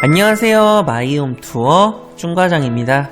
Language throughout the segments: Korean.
안녕하세요. 마이홈 투어 trung 과장입니다.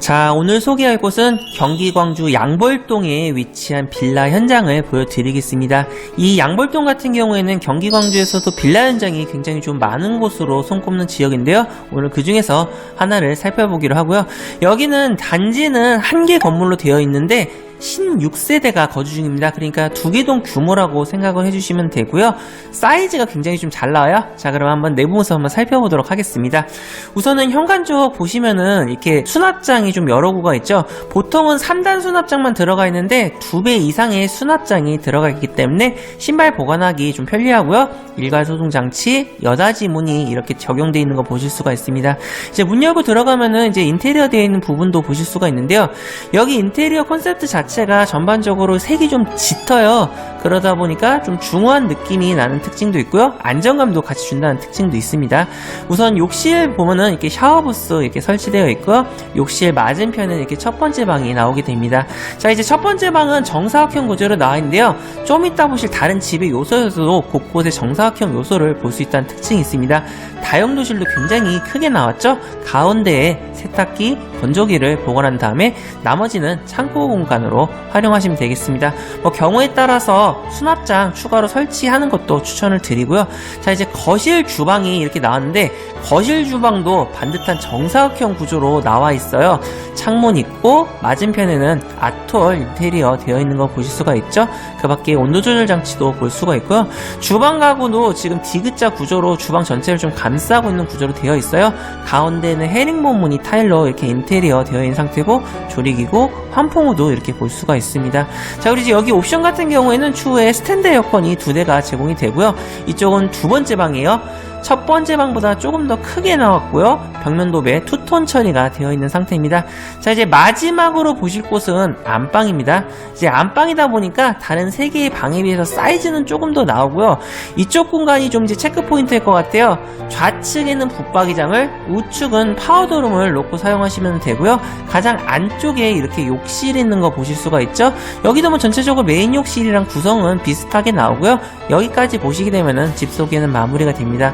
자, 오늘 소개할 곳은 경기 광주 양벌동에 위치한 빌라 현장을 보여드리겠습니다. 이 양벌동 같은 경우에는 경기 광주에서도 빌라 현장이 굉장히 좀 많은 곳으로 손꼽는 지역인데요. 오늘 그 중에서 하나를 살펴보기로 하고요. 여기는 단지는 한 개 건물로 되어 있는데 16세대가 거주 중입니다. 그러니까 두개동 규모라고 생각을 해주시면 되고요. 사이즈가 굉장히 좀 잘 나와요. 자, 그럼 한번 내부 모습 한번 살펴보도록 하겠습니다. 우선은 현관 쪽 보시면은 이렇게 수납장이 좀 여러 구가 있죠. 보통은 3단 수납장만 들어가 있는데 두배 이상의 수납장이 들어가 있기 때문에 신발 보관하기 좀 편리하고요. 일괄 소동 장치, 여닫이 문이 이렇게 적용되어 있는 거 보실 수가 있습니다. 이제 문 열고 들어가면은 이제 인테리어 되어 있는 부분도 보실 수가 있는데요. 여기 인테리어 콘셉트 자체 가 전반적으로 색이 좀 짙어요. 그러다 보니까 좀 중후한 느낌이 나는 특징도 있고요. 안정감도 같이 준다는 특징도 있습니다. 우선 욕실 보면은 이렇게 샤워부스 이렇게 설치되어 있고요. 욕실 맞은편에 이렇게 첫 번째 방이 나오게 됩니다. 자, 이제 첫 번째 방은 정사각형 구조로 나와 있는데요. 좀 이따 보실 다른 집의 요소에서도 곳곳에 정사각형 요소를 볼 수 있다는 특징이 있습니다. 다용도실도 굉장히 크게 나왔죠? 가운데에 세탁기, 건조기를 보관한 다음에 나머지는 창고 공간으로 활용하시면 되겠습니다. 뭐 경우에 따라서 수납장 추가로 설치하는 것도 추천을 드리고요. 자 이제 거실 주방이 이렇게 나왔는데 거실 주방도 반듯한 정사각형 구조로 나와 있어요. 창문 있고 맞은편에는 아톨 인테리어 되어 있는 거 보실 수가 있죠. 그 밖에 온도 조절 장치도 볼 수가 있고요. 주방 가구도 지금 디귿자 구조로 주방 전체를 좀 감싸고 있는 구조로 되어 있어요. 가운데는 헤링본 무늬 타일로 이렇게 인테리어 되어 있는 상태고 조리기구, 환풍구도 이렇게 볼 수가 있습니다. 자, 그리고 여기 옵션 같은 경우에는 추후에 스탠드 에어컨이 두 대가 제공이 되고요. 이쪽은 두 번째 방이에요. 첫 번째 방보다 조금 더 크게 나왔고요. 벽면 도배 투톤 처리가 되어 있는 상태입니다. 자, 이제 마지막으로 보실 곳은 안방입니다. 이제 안방이다 보니까 다른 세 개의 방에 비해서 사이즈는 조금 더 나오고요. 이쪽 공간이 좀 이제 체크 포인트일 것 같아요. 좌측에는 붙박이장을, 우측은 파우더룸을 놓고 사용하시면 되고요. 가장 안쪽에 이렇게 욕실이 있는 거 보실 수가 있죠. 여기도 뭐 전체적으로 메인 욕실이랑 구성은 비슷하게 나오고요. 여기까지 보시게 되면은 집 소개는 마무리가 됩니다.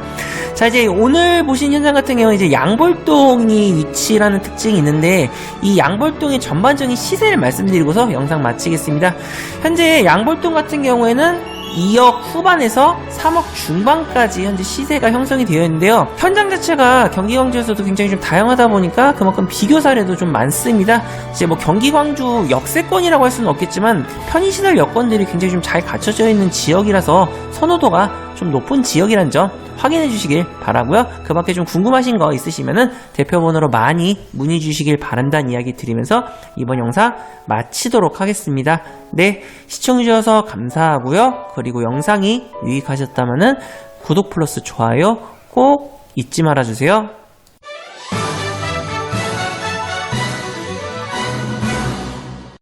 자 이제 오늘 보신 현장 같은 경우 이제 양볼동이 위치라는 특징이 있는데 이 양볼동의 전반적인 시세를 말씀드리고서 영상 마치겠습니다. 현재 양볼동 같은 경우에는 2억 후반에서 3억 중반까지 현재 시세가 형성이 되어 있는데요. 현장 자체가 경기 광주에서도 굉장히 좀 다양하다 보니까 그만큼 비교 사례도 좀 많습니다. 이제 뭐 경기 광주 역세권이라고 할 수는 없겠지만 편의시설 여건들이 굉장히 좀 잘 갖춰져 있는 지역이라서 선호도가 좀 높은 지역이란 점 확인해 주시길 바라고요. 그 밖에 좀 궁금하신 거 있으시면은 대표번호로 많이 문의 주시길 바란다는 이야기 드리면서 이번 영상 마치도록 하겠습니다. 네, 시청해 주셔서 감사하고요. 그리고 영상이 유익하셨다면은 구독 플러스 좋아요 꼭 잊지 말아 주세요.